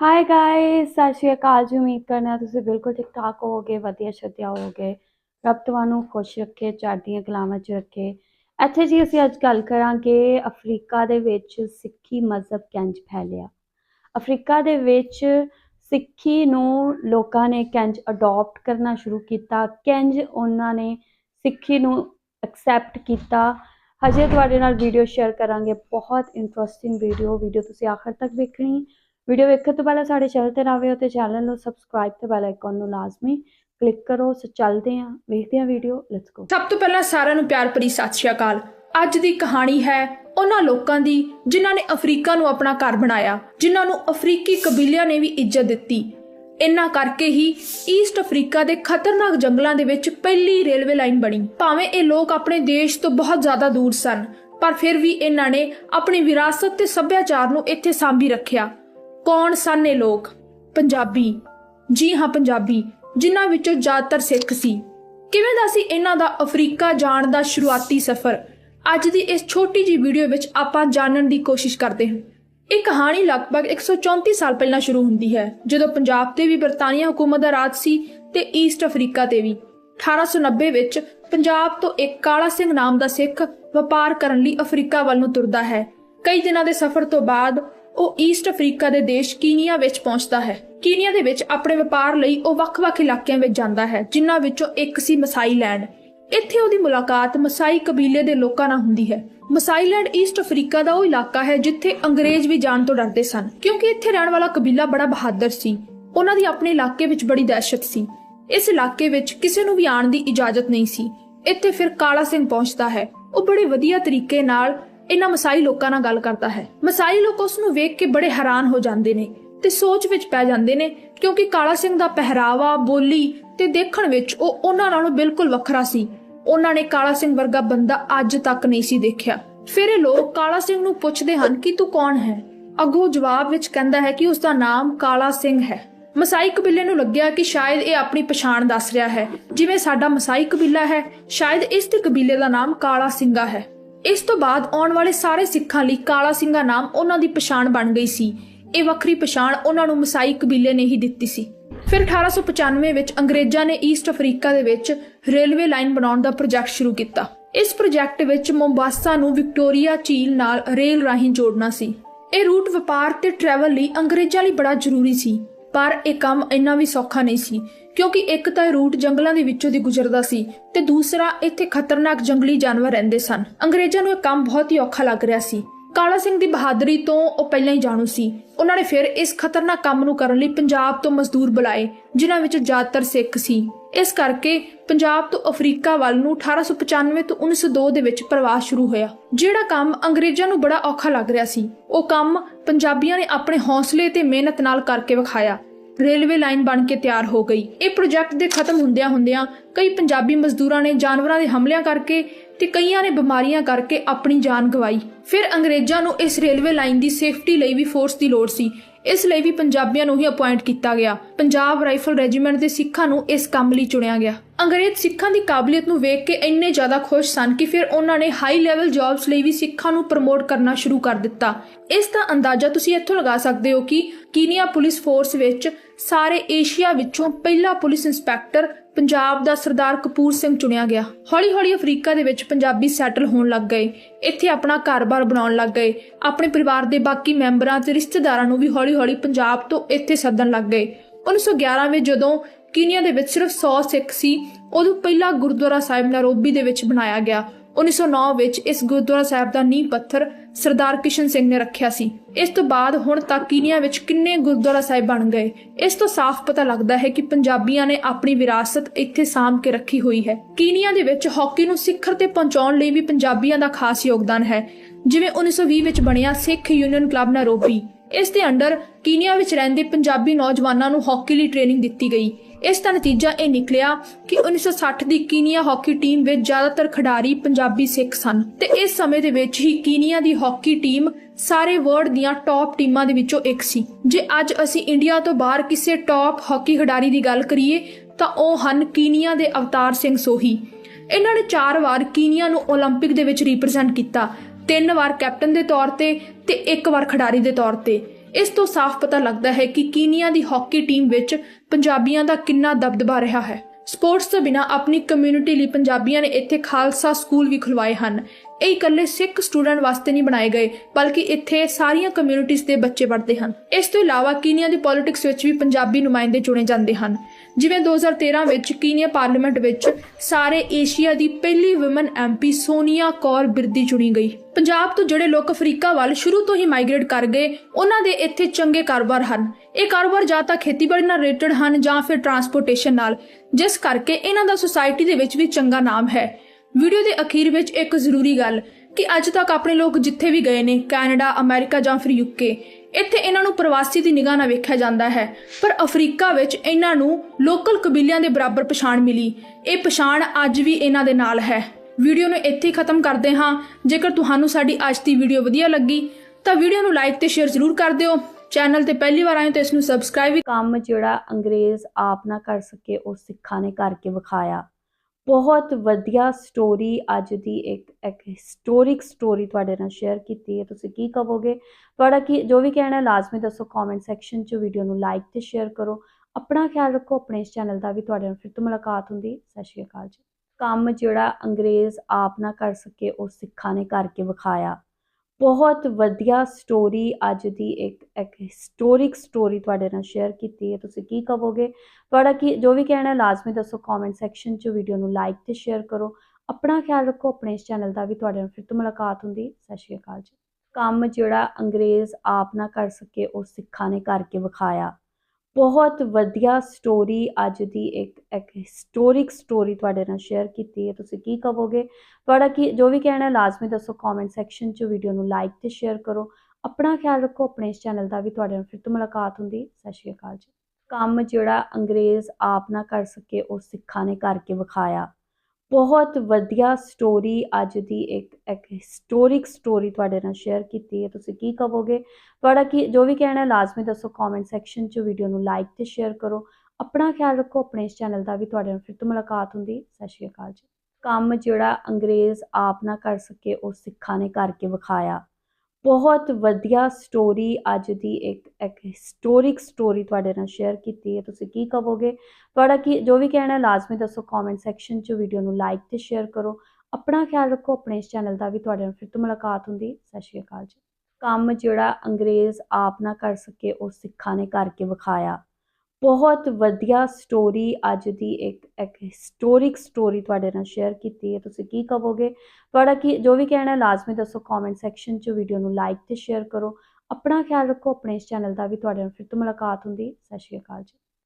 Hi guys ਸਤਿ ਸ਼੍ਰੀ ਅਕਾਲ ਜੀ। ਉਮੀਦ ਕਰਨਾ ਤੁਸੀਂ ਬਿਲਕੁਲ ਠੀਕ ਠਾਕ ਹੋਵੋਗੇ, ਵਧੀਆ ਸ਼ਤਿਆ ਹੋਵੋਗੇ। ਰੱਬ ਤੁਹਾਨੂੰ ਖੁਸ਼ ਰੱਖੇ, ਚੜ੍ਹਦੀਆਂ ਕਲਾਵਾਂ 'ਚ ਰੱਖੇ। ਇੱਥੇ ਜੀ ਅਸੀਂ ਅੱਜ ਗੱਲ ਕਰਾਂਗੇ ਅਫਰੀਕਾ ਦੇ ਵਿੱਚ ਸਿੱਖੀ ਮਜ਼ਹਬ ਕਿੰਜ ਫੈਲਿਆ। ਅਫਰੀਕਾ ਦੇ ਵਿੱਚ ਸਿੱਖੀ ਨੂੰ ਲੋਕਾਂ ਨੇ ਕਿੰਜ ਅਡਾਪਟ ਕਰਨਾ ਸ਼ੁਰੂ ਕੀਤਾ। ਕਿੰਜ ਉਹਨਾਂ ਨੇ ਸਿੱਖੀ ਨੂੰ ਐਕਸੈਪਟ ਕੀਤਾ। ਹਜੇ ਤੁਹਾਡੇ ਨਾਲ ਵੀਡੀਓ ਸ਼ੇਅਰ ਕਰਾਂਗੇ। ਬਹੁਤ ਇੰਟਰਸਟਿੰਗ ਵੀਡੀਓ ਵੀਡੀਓ ਤੁਸੀਂ ਆਖਰ ਤੱਕ ਵੇਖਣੀ। ਵੀਡੀਓ ਵੇਖਣ ਤੋਂ ਪਹਿਲਾਂ ਸਾਡੇ ਚੈਨਲ ਤੇ ਨਵੇਂ ਹੋ ਤੇ ਚੈਨਲ ਨੂੰ ਸਬਸਕ੍ਰਾਈਬ ਤੇ ਬੈਲ ਆਈਕਨ ਨੂੰ ਲਾਜ਼ਮੀ ਕਲਿੱਕ ਕਰੋ। ਸੋ ਚੱਲਦੇ ਹਾਂ, ਵੇਖਦੇ ਹਾਂ ਵੀਡੀਓ ਲੈਟਸ ਗੋ ਸਭ ਤੋਂ ਪਹਿਲਾਂ ਸਾਰਿਆਂ ਨੂੰ ਪਿਆਰ ਭਰੀ ਸਤਿ ਸ਼੍ਰੀ ਅਕਾਲ। ਅੱਜ ਦੀ ਕਹਾਣੀ ਹੈ ਉਹਨਾਂ ਲੋਕਾਂ ਦੀ ਜਿਨ੍ਹਾਂ ਨੇ ਅਫਰੀਕਾ ਨੂੰ ਆਪਣਾ ਘਰ ਬਣਾਇਆ, ਜਿਨ੍ਹਾਂ ਨੂੰ ਅਫਰੀਕੀ ਕਬੀਲਿਆਂ ਨੇ ਵੀ ਇੱਜ਼ਤ ਦਿੱਤੀ। ਇੰਨਾ ਕਰਕੇ ਹੀ ਈਸਟ ਅਫਰੀਕਾ ਦੇ ਖਤਰਨਾਕ ਜੰਗਲਾਂ ਦੇ ਵਿੱਚ ਪਹਿਲੀ ਰੇਲਵੇ ਲਾਈਨ ਬਣੀ। ਭਾਵੇਂ ਇਹ ਲੋਕ ਆਪਣੇ ਦੇਸ਼ ਤੋਂ ਬਹੁਤ ਜ਼ਿਆਦਾ ਦੂਰ ਸਨ, ਪਰ ਫਿਰ ਵੀ ਇਹਨਾਂ ਨੇ ਆਪਣੀ ਵਿਰਾਸਤ ਤੇ ਸੱਭਿਆਚਾਰ ਨੂੰ ਇੱਥੇ ਸਾਂਭੀ ਰੱਖਿਆ। ਕੌਣ ਸਨ ਇਹ ਲੋਕ? ਪੰਜਾਬੀ। ਜੀ ਹਾਂ, ਪੰਜਾਬੀ, ਜਿਨ੍ਹਾਂ ਵਿੱਚੋਂ ਜ਼ਿਆਦਾਤਰ ਸਿੱਖ ਸੀ। ਕਿਵੇਂ ਦਾ ਸੀ ਇਹਨਾਂ ਦਾ ਅਫਰੀਕਾ ਜਾਣ ਦਾ ਸ਼ੁਰੂਆਤੀ ਸਫ਼ਰ? ਅੱਜ ਦੀ ਇਸ ਛੋਟੀ ਜੀ ਵੀਡੀਓ ਵਿੱਚ ਆਪਾਂ ਜਾਣਨ ਦੀ ਕੋਸ਼ਿਸ਼ ਕਰਦੇ ਹਾਂ। ਇਹ ਕਹਾਣੀ ਲਗਭਗ 134 ਸਾਲ ਪਹਿਲਾਂ ਸ਼ੁਰੂ ਹੁੰਦੀ ਹੈ, ਜਦੋਂ ਪੰਜਾਬ ਤੇ ਵੀ ਬਰਤਾਨੀਆ ਹਕੂਮਤ ਦਾ ਰਾਜ ਸੀ ਤੇ ਈਸਟ ਅਫਰੀਕਾ ਤੇ ਵੀ। 1890 ਵਿੱਚ ਪੰਜਾਬ ਤੋਂ ਇੱਕ ਕਾਲਾ ਸਿੰਘ ਨਾਮ ਦਾ ਸਿੱਖ ਵਪਾਰ ਕਰਨ ਲਈ ਅਫਰੀਕਾ ਵੱਲ ਨੂੰ ਤੁਰਦਾ ਹੈ। ਕਈ ਦਿਨਾਂ ਦੇ ਸਫ਼ਰ ਤੋਂ ਬਾਅਦ ਉਹ ਈਸਟ ਅਫਰੀਕਾ ਦੇ ਦੇਸ਼ ਕੀਨੀਆ ਵਿੱਚ ਪਹੁੰਚਦਾ ਹੈ। ਕੀਨੀਆ ਦੇ ਵਿੱਚ ਆਪਣੇ ਵਪਾਰ ਲਈ ਉਹ ਵੱਖ-ਵੱਖ ਇਲਾਕਿਆਂ ਵਿੱਚ ਜਾਂਦਾ ਹੈ, ਜਿਨ੍ਹਾਂ ਵਿੱਚੋਂ ਇੱਕ ਸੀ ਮਸਾਈ ਲੈਂਡ। ਇੱਥੇ ਉਹਦੀ ਮੁਲਾਕਾਤ ਮਸਾਈ ਕਬੀਲੇ ਦੇ ਲੋਕਾਂ ਨਾਲ ਹੁੰਦੀ ਹੈ। ਮਸਾਈ ਲੈਂਡ ਈਸਟ ਅਫਰੀਕਾ ਦਾ ਉਹ ਇਲਾਕਾ ਹੈ ਜਿੱਥੇ ਅੰਗਰੇਜ਼ ਵੀ ਜਾਣ ਤੋਂ ਡਰਦੇ ਸਨ, ਕਿਉਂਕਿ ਇੱਥੇ ਰਹਿਣ ਵਾਲਾ ਕਬੀਲਾ ਬੜਾ ਬਹਾਦਰ ਸੀ। ਉਹਨਾਂ ਦੀ ਆਪਣੇ ਇਲਾਕੇ ਵਿੱਚ ਬੜੀ ਦਹਿਸ਼ਤ ਸੀ। ਇਸ ਇਲਾਕੇ ਵਿੱਚ ਕਿਸੇ ਨੂੰ ਵੀ ਆਉਣ ਦੀ ਇਜਾਜ਼ਤ ਨਹੀਂ ਸੀ। ਇੱਥੇ ਫਿਰ ਕਾਲਾ ਸਿੰਘ ਪਹੁੰਚਦਾ ਹੈ। ਉਹ ਬੜੇ ਵਧੀਆ ਤਰੀਕੇ ਨਾਲ ਇਹਨਾਂ ਮਸਾਈ ਲੋਕਾਂ ਨਾਲ ਗੱਲ ਕਰਦਾ ਹੈ। ਮਸਾਈ ਲੋਕ ਉਸ ਨੂੰ ਵੇਖ ਕੇ ਬੜੇ ਹੈਰਾਨ ਹੋ ਜਾਂਦੇ ਨੇ ਤੇ ਸੋਚ ਵਿੱਚ ਪੈ ਜਾਂਦੇ ਨੇ, ਕਿਉਂਕਿ ਕਾਲਾ ਸਿੰਘ ਦਾ ਪਹਿਰਾਵਾ, ਬੋਲੀ ਤੇ ਦੇਖਣ ਵਿੱਚ ਉਹ ਉਹਨਾਂ ਨਾਲੋਂ ਬਿਲਕੁਲ ਵੱਖਰਾ ਸੀ। ਉਹਨਾਂ ਨੇ ਕਾਲਾ ਸਿੰਘ ਵਰਗਾ ਬੰਦਾ ਅੱਜ ਤੱਕ ਨਹੀਂ ਸੀ ਦੇਖਿਆ। ਫਿਰ ਇਹ ਲੋਕ ਕਾਲਾ ਸਿੰਘ ਨੂੰ ਪੁੱਛਦੇ ਹਨ ਕਿ ਤੂੰ ਕੌਣ ਹੈ? ਅੱਗੋਂ ਜਵਾਬ ਵਿੱਚ ਕਹਿੰਦਾ ਹੈ ਕਿ ਉਸ ਦਾ ਨਾਮ ਕਾਲਾ ਸਿੰਘ ਹੈ। ਮਸਾਈ ਕਬੀਲੇ ਨੂੰ ਲੱਗਿਆ ਕਿ ਸ਼ਾਇਦ ਇਹ ਆਪਣੀ ਪਛਾਣ ਦੱਸ ਰਿਹਾ ਹੈ। ਜਿਵੇਂ ਸਾਡਾ ਮਸਾਈ ਕਬੀਲਾ ਹੈ, ਸ਼ਾਇਦ ਇਸ ਦੇ ਕਬੀਲੇ ਦਾ ਨਾਮ ਕਾਲਾ ਸਿੰਘਾ ਹੈ। ਇਸ ਤੋਂ ਬਾਅਦ ਆਉਣ ਵਾਲੇ ਸਾਰੇ ਸਿੱਖਾਂ ਲਈ ਕਾਲਾ ਸਿੰਘਾ ਨਾਮ ਉਹਨਾਂ ਦੀ ਪਛਾਣ ਬਣ ਗਈ ਸੀ। ਇਹ ਵੱਖਰੀ ਪਛਾਣ ਉਹਨਾਂ ਨੂੰ ਮਸਾਈ ਕਬੀਲੇ ਨੇ ਹੀ ਦਿੱਤੀ ਸੀ। ਫਿਰ 1895 ਵਿੱਚ ਅੰਗਰੇਜ਼ਾਂ ਨੇ ਈਸਟ ਅਫਰੀਕਾ ਦੇ ਵਿੱਚ ਰੇਲਵੇ ਲਾਈਨ ਬਣਾਉਣ ਦਾ ਪ੍ਰੋਜੈਕਟ ਸ਼ੁਰੂ ਕੀਤਾ। ਇਸ ਪ੍ਰੋਜੈਕਟ ਵਿੱਚ ਮੋਮਬਾਸਾ ਨੂੰ ਵਿਕਟੋਰੀਆ ਝੀਲ ਨਾਲ ਰੇਲ ਰਾਹੀਂ ਜੋੜਨਾ ਸੀ। ਇਹ ਰੂਟ ਵਪਾਰ ਤੇ ਟਰੈਵਲ ਲਈ ਅੰਗਰੇਜ਼ਾਂ ਲਈ ਬੜਾ ਜ਼ਰੂਰੀ ਸੀ। ਪਰ ਇਹ ਕੰਮ ਇੰਨਾ ਵੀ ਸੌਖਾ ਨਹੀਂ ਸੀ, ਕਿਉਂਕਿ ਇੱਕ ਤਾਂ ਰੂਟ ਜੰਗਲਾਂ ਦੇ ਵਿੱਚੋਂ ਦੀ ਗੁਜ਼ਰਦਾ ਸੀ ਤੇ ਦੂਸਰਾ ਇੱਥੇ ਖਤਰਨਾਕ ਜੰਗਲੀ ਜਾਨਵਰ ਰਹਿੰਦੇ ਸਨ। ਅੰਗਰੇਜ਼ਾਂ ਨੂੰ ਇਹ ਕੰਮ ਬਹੁਤ ਹੀ ਔਖਾ ਲੱਗ ਰਿਹਾ ਸੀ। ਕਾਲਾ ਸਿੰਘ ਦੀ ਬਹਾਦਰੀ ਤੋਂ ਉਹ ਪਹਿਲਾਂ ਹੀ ਜਾਣੂ ਸੀ। ਉਹਨਾਂ ਨੇ ਫਿਰ ਇਸ ਖਤਰਨਾਕ ਕੰਮ ਨੂੰ ਕਰਨ ਲਈ ਪੰਜਾਬ ਤੋਂ ਮਜ਼ਦੂਰ ਬੁਲਾਏ, ਜਿਨ੍ਹਾਂ ਵਿੱਚ ਜ਼ਿਆਦਾਤਰ ਸਿੱਖ ਸੀ। ਇਸ ਕਰਕੇ ਪੰਜਾਬ ਤੋਂ ਅਫਰੀਕਾ ਵੱਲ ਨੂੰ 1895 ਤੋਂ 1902 ਦੇ ਵਿੱਚ ਪ੍ਰਵਾਸ ਸ਼ੁਰੂ ਹੋਇਆ। ਜਿਹੜਾ ਕੰਮ ਅੰਗਰੇਜ਼ਾਂ ਨੂੰ ਬੜਾ ਔਖਾ ਲੱਗ ਰਿਹਾ ਸੀ। ਉਹ ਕੰਮ ਪੰਜਾਬੀਆਂ ਨੇ ਆਪਣੇ ਹੌਸਲੇ ਤੇ ਮਿਹਨਤ ਨਾਲ ਕਰਕੇ ਵਿਖਾਇਆ। ਰੇਲਵੇ ਲਾਈਨ ਬਣ ਕੇ ਤਿਆਰ ਹੋ ਗਈ। ਇਹ ਪ੍ਰੋਜੈਕਟ ਦੇ ਖਤਮ ਹੁੰਦਿਆਂ ਹੁੰਦਿਆਂ ਕਈ ਪੰਜਾਬੀ ਮਜ਼ਦੂਰਾਂ ਨੇ ਜਾਨਵਰਾਂ ਦੇ ਹਮਲਿਆਂ ਕਰਕੇ ਤੇ ਕਈਆਂ ਨੇ ਬਿਮਾਰੀਆਂ ਕਰਕੇ ਆਪਣੀ ਜਾਨ ਗਵਾਈ। ਫਿਰ ਅੰਗਰੇਜ਼ਾਂ ਨੂੰ ਇਸ ਰੇਲਵੇ ਲਾਈਨ ਦੀ ਸੇਫਟੀ ਲਈ ਵੀ ਫੋਰਸ ਦੀ ਲੋੜ ਸੀ। ਇਸ ਲਈ ਵੀ ਪੰਜਾਬੀਆਂ ਨੂੰ ਹੀ ਅਪਾਇੰਟ ਕੀਤਾ ਗਿਆ। ਪੰਜਾਬ ਰਾਈਫਲ ਰੈਜੀਮੈਂਟ ਦੇ ਸਿੱਖਾਂ ਨੂੰ ਇਸ ਕੰਮ ਲਈ ਚੁਣਿਆ ਗਿਆ। ਅੰਗਰੇਜ਼ ਸਿੱਖਾਂ ਦੀ ਕਾਬਲੀਅਤ ਨੂੰ ਵੇਖ ਕੇ ਇੰਨੇ ਜ਼ਿਆਦਾ ਖੁਸ਼ ਸਨ ਕਿ ਫਿਰ ਉਹਨਾਂ ਨੇ ਹਾਈ ਲੈਵਲ ਜੌਬਸ ਲਈ ਵੀ ਸਿੱਖਾਂ ਨੂੰ ਪ੍ਰਮੋਟ ਕਰਨਾ ਸ਼ੁਰੂ ਕਰ ਦਿੱਤਾ। ਇਸ ਦਾ ਅੰਦਾਜ਼ਾ ਤੁਸੀਂ ਇੱਥੋਂ ਲਗਾ ਸਕਦੇ ਹੋ ਕਿ ਕੀਨੀਆ ਪੁਲਿਸ ਫੋਰਸ ਵਿੱਚ ਸਾਰੇ ਏਸ਼ੀਆ ਵਿੱਚੋਂ ਪਹਿਲਾ ਪੁਲਿਸ ਇੰਸਪੈਕਟਰ ਪੰਜਾਬ ਦਾ ਸਰਦਾਰ ਕਪੂਰ ਸਿੰਘ ਚੁਣਿਆ ਗਿਆ। ਹੌਲੀ-ਹੌਲੀ ਅਫਰੀਕਾ ਦੇ ਵਿੱਚ ਪੰਜਾਬੀ ਸੈਟਲ ਹੋਣ ਲੱਗ ਗਏ। ਇੱਥੇ ਆਪਣਾ ਘਰ-ਬਾਰ ਬਣਾਉਣ ਲੱਗ ਗਏ। ਆਪਣੇ ਪਰਿਵਾਰ ਦੇ ਬਾਕੀ ਮੈਂਬਰਾਂ ਤੇ ਰਿਸ਼ਤੇਦਾਰਾਂ ਨੂੰ ਵੀ ਹੌਲੀ-ਹੌਲੀ ਪੰਜਾਬ ਤੋਂ ਇੱਥੇ ਸੱਦਣ ਲੱਗ ਗਏ। 1911 ਵਿੱਚ ਜਦੋਂ ਕੀਨੀਆ ਦੇ ਵਿੱਚ ਸਿਰਫ 100 ਸਿੱਖ ਸੀ, ਉਦੋਂ ਪਹਿਲਾ ਗੁਰਦੁਆਰਾ ਸਾਹਿਬ ਨੈਰੋਬੀ ਦੇ ਵਿੱਚ ਬਣਾਇਆ ਗਿਆ। 1909 ਵਿੱਚ ਇਸ ਗੁਰਦੁਆਰਾ ਸਾਹਿਬ ਦਾ ਨੀਂਹ ਪੱਥਰ ਸਰਦਾਰ ਕਿਸ਼ਨ ਸਿੰਘ ਨੇ ਰੱਖਿਆ ਸੀ। ਇਸ ਤੋਂ ਬਾਅਦ ਹੁਣ ਤੱਕ ਕੀਨੀਆ ਵਿੱਚ ਕਿੰਨੇ ਗੁਰਦੁਆਰਾ ਸਾਹਿਬ ਬਣ ਗਏ? ਇਸ ਤੋਂ ਸਾਫ਼ ਪਤਾ ਲੱਗਦਾ ਹੈ ਕਿ ਪੰਜਾਬੀਆਂ ਨੇ ਆਪਣੀ ਵਿਰਾਸਤ ਇੱਥੇ ਸਾਂਭ ਕੇ ਰੱਖੀ ਹੋਈ ਹੈ। ਕੀਨੀਆ ਦੇ ਵਿੱਚ ਹਾਕੀ ਨੂੰ ਸਿਖਰ ਤੇ ਪਹੁੰਚਾਉਣ ਲਈ ਵੀ ਪੰਜਾਬੀਆਂ ਦਾ ਖਾਸ ਯੋਗਦਾਨ ਹੈ। ਜਿਵੇਂ 1920 ਵਿੱਚ ਬਣਿਆ ਸਿੱਖ ਯੂਨੀਅਨ ਕਲੱਬ ਨੈਰੋਬੀ। ਇਸ ਦੇ ਅੰਡਰ ਕੀਨੀਆ ਵਿੱਚ ਰਹਿੰਦੇ ਪੰਜਾਬੀ ਨੌਜਵਾਨਾਂ ਨੂੰ ਹਾਕੀ ਲਈ ਟ੍ਰੇਨਿੰਗ ਦਿੱਤੀ ਗਈ ਇਸ ਦਾ ਨਤੀਜਾ ਇਹ ਨਿਕਲਿਆ ਕਿ 1960 ਦੀ ਕੀਨੀਆ ਹਾਕੀ ਟੀਮ ਵਿੱਚ ਜ਼ਿਆਦਾਤਰ ਖਿਡਾਰੀ ਪੰਜਾਬੀ ਸਿੱਖ ਸਨ ਤੇ ਇਸ ਸਮੇਂ ਦੇ ਵਿੱਚ ਹੀ ਕੀਨੀਆ ਦੀ ਹਾਕੀ ਟੀਮ ਸਾਰੇ ਵਰਲਡ ਦੀਆਂ ਟੌਪ ਟੀਮਾਂ ਦੇ ਵਿੱਚੋਂ ਇੱਕ ਸੀ ਜੇ ਅੱਜ ਅਸੀਂ ਇੰਡੀਆ ਤੋਂ ਬਾਹਰ ਕਿਸੇ ਟੌਪ ਹਾਕੀ ਖਿਡਾਰੀ ਦੀ ਗੱਲ ਕਰੀਏ ਤਾਂ ਉਹ ਹਨ ਕੀਨੀਆ ਦੇ ਅਵਤਾਰ ਸਿੰਘ ਸੋਹੀ ਇਹਨਾਂ ਨੇ 4 ਵਾਰ ਕੀਨੀਆ ਨੂੰ 올림픽 ਦੇ ਵਿੱਚ ਰਿਪਰੈਜ਼ੈਂਟ ਕੀਤਾ ਤਿੰਨ ਵਾਰ ਕੈਪਟਨ ਦੇ ਤੌਰ ਤੇ ਤੇ ਇੱਕ ਵਾਰ ਖਿਡਾਰੀ ਦੇ ਤੌਰ ਤੇ। ਇਸ ਤੋਂ ਸਾਫ਼ ਪਤਾ ਲੱਗਦਾ ਹੈ ਕਿ ਕੀਨੀਆ ਦੀ ਹਾਕੀ ਟੀਮ ਵਿੱਚ ਪੰਜਾਬੀਆਂ ਦਾ ਕਿੰਨਾ ਦਬਦਬਾ ਰਿਹਾ ਹੈ। ਸਪੋਰਟਸ ਤੋਂ ਬਿਨਾ ਆਪਣੀ ਕਮਿਊਨਿਟੀ ਲਈ ਪੰਜਾਬੀਆਂ ਨੇ ਇੱਥੇ ਖਾਲਸਾ ਸਕੂਲ ਵੀ ਖੁਲਵਾਏ ਹਨ। ਇਹ ਇਕੱਲੇ ਸਿੱਖ ਸਟੂਡੈਂਟ ਵਾਸਤੇ ਨਹੀਂ ਬਣਾਏ ਗਏ, ਬਲਕਿ ਇੱਥੇ ਸਾਰੀਆਂ ਕਮਿਊਨਿਟੀਜ਼ ਦੇ ਬੱਚੇ ਪੜ੍ਹਦੇ ਹਨ। ਇਸ ਤੋਂ ਇਲਾਵਾ ਕੀਨੀਆ ਦੀ ਪੋਲਿਟਿਕਸ ਵਿੱਚ ਵੀ ਪੰਜਾਬੀ ਨੁਮਾਇੰਦੇ ਚੁਣੇ ਜਾਂਦੇ ਹਨ। ਜਿਵੇਂ 2013 ਵਿੱਚ ਕੀਨੀਆ ਪਾਰਲੀਮੈਂਟ ਵਿੱਚ ਸਾਰੇ ਏਸ਼ੀਆ ਦੀ ਪਹਿਲੀ ਔਮਨ ਐਮਪੀ ਸੋਨੀਆ ਕੌਰ ਬਿਰਦੀ ਚੁਣੀ ਗਈ। ਪੰਜਾਬ ਤੋਂ ਜਿਹੜੇ ਲੋਕ ਅਫਰੀਕਾ ਵੱਲ ਸ਼ੁਰੂ ਤੋਂ ਹੀ ਮਾਈਗ੍ਰੇਟ ਕਰ ਗਏ, ਉਹਨਾਂ ਦੇ ਇੱਥੇ ਚੰਗੇ ਕਾਰੋਬਾਰ ਹਨ। ਇਹ ਕਾਰੋਬਾਰ ਜਾਂ ਤਾਂ ਖੇਤੀਬਾੜੀ ਨਾਲ ਰਿਲੇਟਡ ਹਨ ਜਾਂ ਫਿਰ ਟਰਾਂਸਪੋਰਟੇਸ਼ਨ ਨਾਲ, ਜਿਸ ਕਰਕੇ ਇਹਨਾਂ ਦਾ ਸੁਸਾਇਟੀ ਦੇ ਵਿੱਚ ਵੀ ਚੰਗਾ ਨਾਮ ਹੈ। ਵੀਡੀਓ ਦੇ ਅਖੀਰ ਵਿੱਚ ਇੱਕ ਜ਼ਰੂਰੀ ਗੱਲ ਕਿ ਅੱਜ ਤੱਕ ਆਪਣੇ ਲੋਕ ਜਿੱਥੇ ਵੀ ਗਏ ਨੇ, ਕੈਨੇਡਾ, ਅਮਰੀਕਾ ਜਾਂ ਫਿਰ ਯੂਕੇ ਇੱਥੇ ਇਹਨਾਂ ਨੂੰ ਪ੍ਰਵਾਸੀ ਦੀ ਨਿਗਾਹ ਨਾਲ ਵੇਖਿਆ ਜਾਂਦਾ ਹੈ। ਪਰ ਅਫਰੀਕਾ ਵਿੱਚ ਇਹਨਾਂ ਨੂੰ ਲੋਕਲ ਕਬੀਲਿਆਂ ਦੇ ਬਰਾਬਰ ਪਛਾਣ ਮਿਲੀ। ਇਹ ਪਛਾਣ ਅੱਜ ਵੀ ਇਹਨਾਂ ਦੇ ਨਾਲ ਹੈ। ਵੀਡੀਓ ਨੂੰ ਇੱਥੇ ਖਤਮ ਕਰਦੇ ਹਾਂ। ਜੇਕਰ ਤੁਹਾਨੂੰ ਸਾਡੀ ਅੱਜ ਦੀ ਵੀਡੀਓ ਵਧੀਆ ਲੱਗੀ, ਤਾਂ ਵੀਡੀਓ ਨੂੰ ਲਾਈਕ ਤੇ ਸ਼ੇਅਰ ਜ਼ਰੂਰ ਕਰ ਦਿਓ। ਚੈਨਲ ਤੇ ਪਹਿਲੀ ਵਾਰ ਆਏ ਹੋ ਤਾਂ ਇਸ ਨੂੰ ਸਬਸਕ੍ਰਾਈਬ ਵੀ ਕੰਮ ਜਿਹੜਾ ਅੰਗਰੇਜ਼ ਆਪ ਨਾ ਕਰ ਸਕੇ, ਉਹ ਸਿੱਖਾਂ ਨੇ ਕਰਕੇ ਵਿਖਾਇਆ। ਬਹੁਤ ਵਧੀਆ ਸਟੋਰੀ ਅੱਜ ਦੀ ਇੱਕ ਇੱਕ ਹਿਸਟੋਰਿਕ ਸਟੋਰੀ ਤੁਹਾਡੇ ਨਾਲ ਸ਼ੇਅਰ ਕੀਤੀ ਹੈ। ਤੁਸੀਂ ਕੀ ਕਹੋਗੇ? ਤੁਹਾਡਾ ਕੀ, ਜੋ ਵੀ ਕਹਿਣਾ ਲਾਜ਼ਮੀ ਦੱਸੋ ਕਮੈਂਟ ਸੈਕਸ਼ਨ 'ਚ ਵੀਡੀਓ ਨੂੰ ਲਾਈਕ ਤੇ ਸ਼ੇਅਰ ਕਰੋ। ਆਪਣਾ ਖਿਆਲ ਰੱਖੋ, ਆਪਣੇ ਇਸ ਚੈਨਲ ਦਾ ਵੀ ਤੁਹਾਡੇ ਨਾਲ ਫਿਰ ਤੋਂ ਮੁਲਾਕਾਤ ਹੁੰਦੀ। ਸਤਿ ਸ਼੍ਰੀ ਅਕਾਲ ਜੀ। ਕੰਮ ਜਿਹੜਾ ਅੰਗਰੇਜ਼ ਆਪ ਨਾ ਕਰ ਸਕੇ, ਉਹ ਸਿੱਖਾਂ ਨੇ ਕਰਕੇ ਵਿਖਾਇਆ। ਬਹੁਤ ਵਧੀਆ ਸਟੋਰੀ ਅੱਜ ਦੀ ਇੱਕ ਇੱਕ ਹਿਸਟੋਰਿਕ ਸਟੋਰੀ ਤੁਹਾਡੇ ਨਾਲ ਸ਼ੇਅਰ ਕੀਤੀ ਹੈ। ਤੁਸੀਂ ਕੀ ਕਹੋਗੇ? ਤੁਹਾਡਾ ਕੀ, ਜੋ ਵੀ ਕਹਿਣਾ ਲਾਜ਼ਮੀ ਦੱਸੋ ਕਮੈਂਟ ਸੈਕਸ਼ਨ 'ਚ ਵੀਡੀਓ ਨੂੰ ਲਾਈਕ ਤੇ ਸ਼ੇਅਰ ਕਰੋ। ਆਪਣਾ ਖਿਆਲ ਰੱਖੋ, ਆਪਣੇ ਇਸ ਚੈਨਲ ਦਾ ਵੀ ਤੁਹਾਡੇ ਨਾਲ ਫਿਰ ਤੋਂ ਮੁਲਾਕਾਤ ਹੁੰਦੀ ਸਤਿ ਸ਼੍ਰੀ ਅਕਾਲ ਜੀ। ਕੰਮ ਜਿਹੜਾ ਅੰਗਰੇਜ਼ ਆਪ ਨਾ ਕਰ ਸਕੇ, ਉਹ ਸਿੱਖਾਂ ਨੇ ਕਰਕੇ ਵਿਖਾਇਆ। ਬਹੁਤ ਵਧੀਆ ਸਟੋਰੀ ਅੱਜ ਦੀ ਇੱਕ ਇੱਕ ਹਿਸਟੋਰਿਕ ਸਟੋਰੀ ਤੁਹਾਡੇ ਨਾਲ ਸ਼ੇਅਰ ਕੀਤੀ ਹੈ। ਤੁਸੀਂ ਕੀ ਕਹੋਗੇ? ਤੁਹਾਡਾ ਕੀ, ਜੋ ਵੀ ਕਹਿਣਾ ਲਾਜ਼ਮੀ ਦੱਸੋ ਕਮੈਂਟ ਸੈਕਸ਼ਨ 'ਚ ਵੀਡੀਓ ਨੂੰ ਲਾਈਕ ਤੇ ਸ਼ੇਅਰ ਕਰੋ। ਆਪਣਾ ਖਿਆਲ ਰੱਖੋ, ਆਪਣੇ ਇਸ ਚੈਨਲ ਦਾ ਵੀ ਤੁਹਾਡੇ ਨਾਲ ਫਿਰ ਤੋਂ ਮੁਲਾਕਾਤ ਹੁੰਦੀ ਸਤਿ ਸ਼੍ਰੀ ਅਕਾਲ ਜੀ। ਕੰਮ ਜਿਹੜਾ ਅੰਗਰੇਜ਼ ਆਪ ਨਾ ਕਰ ਸਕੇ, ਉਹ ਸਿੱਖਾਂ ਨੇ ਕਰਕੇ ਵਿਖਾਇਆ। ਬਹੁਤ ਵਧੀਆ ਸਟੋਰੀ ਅੱਜ ਦੀ ਇੱਕ ਇੱਕ ਹਿਸਟੋਰਿਕ ਸਟੋਰੀ ਤੁਹਾਡੇ ਨਾਲ ਸ਼ੇਅਰ ਕੀਤੀ ਹੈ। ਤੁਸੀਂ ਕੀ ਕਹੋਗੇ? ਤੁਹਾਡਾ ਕੀ, ਜੋ ਵੀ ਕਹਿਣਾ ਲਾਜ਼ਮੀ ਦੱਸੋ ਕਮੈਂਟ ਸੈਕਸ਼ਨ 'ਚ ਵੀਡੀਓ ਨੂੰ ਲਾਈਕ ਤੇ ਸ਼ੇਅਰ ਕਰੋ। ਆਪਣਾ ਖਿਆਲ ਰੱਖੋ, ਆਪਣੇ ਇਸ ਚੈਨਲ ਦਾ ਵੀ ਤੁਹਾਡੇ ਨਾਲ ਫਿਰ ਤੋਂ ਮੁਲਾਕਾਤ ਹੁੰਦੀ ਸਤਿ ਸ਼੍ਰੀ ਅਕਾਲ ਜੀ। ਕੰਮ ਜਿਹੜਾ ਅੰਗਰੇਜ਼ ਆਪ ਨਾ ਕਰ ਸਕੇ, ਉਹ ਸਿੱਖਾਂ ਨੇ ਕਰਕੇ ਵਿਖਾਇਆ। ਬਹੁਤ ਵਧੀਆ ਸਟੋਰੀ ਅੱਜ ਦੀ ਇੱਕ ਇੱਕ ਹਿਸਟੋਰਿਕ ਸਟੋਰੀ ਤੁਹਾਡੇ ਨਾਲ ਸ਼ੇਅਰ ਕੀਤੀ ਹੈ। ਤੁਸੀਂ ਕੀ ਕਹੋਗੇ? ਤੁਹਾਡਾ ਕੀ, ਜੋ ਵੀ ਕਹਿਣਾ ਲਾਜ਼ਮੀ ਦੱਸੋ ਕਮੈਂਟ ਸੈਕਸ਼ਨ 'ਚ ਵੀਡੀਓ ਨੂੰ ਲਾਈਕ ਤੇ ਸ਼ੇਅਰ ਕਰੋ। ਆਪਣਾ ਖਿਆਲ ਰੱਖੋ, ਆਪਣੇ ਇਸ ਚੈਨਲ ਦਾ ਵੀ ਤੁਹਾਡੇ ਨਾਲ ਫਿਰ ਤੋਂ ਮੁਲਾਕਾਤ ਹੁੰਦੀ ਸਤਿ ਸ਼੍ਰੀ ਅਕਾਲ ਜੀ। ਕੰਮ ਜਿਹੜਾ ਅੰਗਰੇਜ਼ ਆਪ ਨਾ ਕਰ ਸਕੇ, ਉਹ ਸਿੱਖਾਂ ਨੇ ਕਰਕੇ ਵਿਖਾਇਆ। ਬਹੁਤ ਵਧੀਆ ਸਟੋਰੀ ਅੱਜ ਦੀ ਇੱਕ ਇੱਕ ਹਿਸਟੋਰਿਕ ਸਟੋਰੀ ਤੁਹਾਡੇ ਨਾਲ ਸ਼ੇਅਰ ਕੀਤੀ ਹੈ। ਤੁਸੀਂ ਕੀ ਕਹੋਗੇ? ਤੁਹਾਡਾ ਕੀ, ਜੋ ਵੀ ਕਹਿਣਾ ਲਾਜ਼ਮੀ ਦੱਸੋ ਕਮੈਂਟ ਸੈਕਸ਼ਨ 'ਚ ਵੀਡੀਓ ਨੂੰ ਲਾਈਕ ਤੇ ਸ਼ੇਅਰ ਕਰੋ। ਆਪਣਾ ਖਿਆਲ ਰੱਖੋ, ਆਪਣੇ ਇਸ ਚੈਨਲ ਦਾ ਵੀ ਤੁਹਾਡੇ ਨਾਲ ਫਿਰ ਤੋਂ ਮੁਲਾਕਾਤ ਹੁੰਦੀ ਸਤਿ ਸ਼੍ਰੀ ਅਕਾਲ ਜੀ।